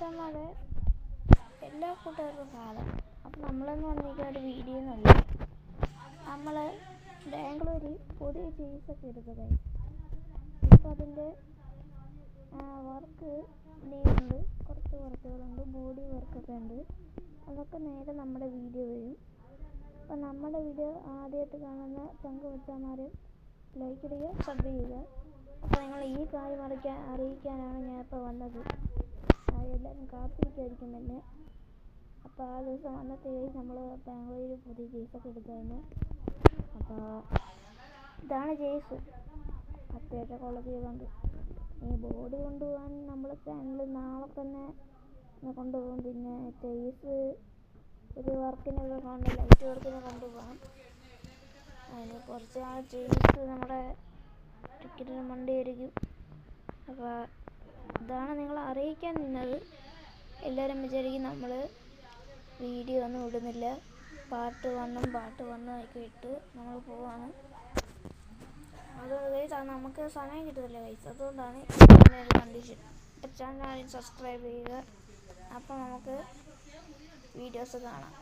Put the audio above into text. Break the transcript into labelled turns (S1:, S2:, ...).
S1: മച്ചന്മാരെ എല്ലാ കൂട്ടുകാർക്കും കാണാം. അപ്പം നമ്മളെന്ന് പറഞ്ഞിരിക്കുന്ന ഒരു വീഡിയോ എന്നല്ല നമ്മൾ ബാംഗ്ലൂരിൽ പുതിയ ഒക്കെ എടുത്തത്. ഇപ്പം അതിന്റെ വർക്ക് ഉണ്ട് കുറച്ച് വർക്കുകളുണ്ട് ബോഡി വർക്കൊക്കെ ഉണ്ട്. അതൊക്കെ നേരെ നമ്മുടെ വീഡിയോ വരും. അപ്പം നമ്മുടെ വീഡിയോ ആദ്യമായിട്ട് കാണുന്ന ചങ്ക് മച്ചന്മാർ ലൈക്ക് ചെയ്യുക സബ് ചെയ്യുക. അപ്പോൾ നിങ്ങൾ ഈ കാര്യം അറിയിക്കാൻ അറിയിക്കാനാണ് ഞാൻ ഇപ്പോൾ വന്നത്. എല്ലാവരും കാത്തിരിക്കുമായിരിക്കും തന്നെ അപ്പോൾ ആ ദിവസം വന്നപ്പോഴേ നമ്മൾ ബാംഗ്ലൂരിൽ പുതിയ കേസൊക്കെ എടുത്തായിരുന്നു അപ്പോൾ ഇതാണ് കേസ്. അത്യാവശ്യം കൊണ്ട് ഈ ബോഡി കൊണ്ടുപോകാൻ നമ്മൾ ചാനൽ നാളെ തന്നെ കൊണ്ടുപോകും. പിന്നെ കേസ് ഒരു വർക്കിനൊക്കെ കൊണ്ട് ലൈറ്റ് വർക്കിന് കൊണ്ടുപോകാം. അതിന് കുറച്ച് ആ ചെയ്സ് നമ്മുടെ ടിക്കറ്റിന് മണ്ടി ആയിരിക്കും അപ്പോൾ ഇതാണ് നിങ്ങളെ അറിയിക്കാൻ നിന്നത്. എല്ലാവരും വിചാരിക്കും നമ്മൾ വീഡിയോ ഒന്നും ഇടുന്നില്ല. പാട്ട് വന്നും പാട്ട് വന്നും ഒക്കെ ഇട്ട് നമ്മൾ പോവാണ്. അത് ഗൈസ് ആണ് നമുക്ക് സമയം കിട്ടുന്നില്ല ഗൈസ്. അതുകൊണ്ടാണ് കണ്ടീഷൻ ചാനൽ സബ്സ്ക്രൈബ് ചെയ്യുക. അപ്പോൾ നമുക്ക് വീഡിയോസ് കാണാം.